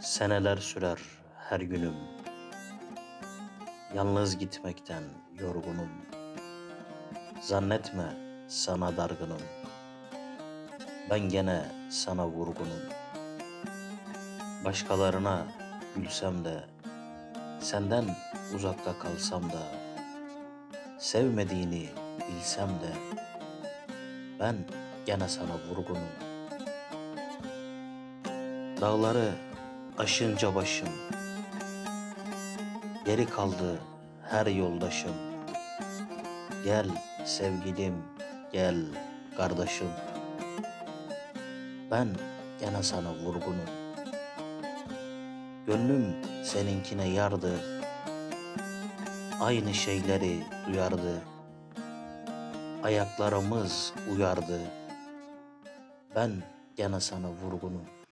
Seneler sürer her günüm. Yalnız gitmekten yorgunum. Zannetme sana dargınım. Ben gene sana vurgunum. Başkalarına gülsem de, senden uzakta kalsam da, sevmediğini bilsem de, ben gene sana vurgunum. Dağları aşınca başım, geri kaldı her yoldaşım. Gel sevgilim, gel kardeşim. Ben gene sana vurgunum. Gönlüm seninkine yardı. Aynı şeyleri duyardı. Ayaklarımız uyardı. Ben gene sana vurgunum.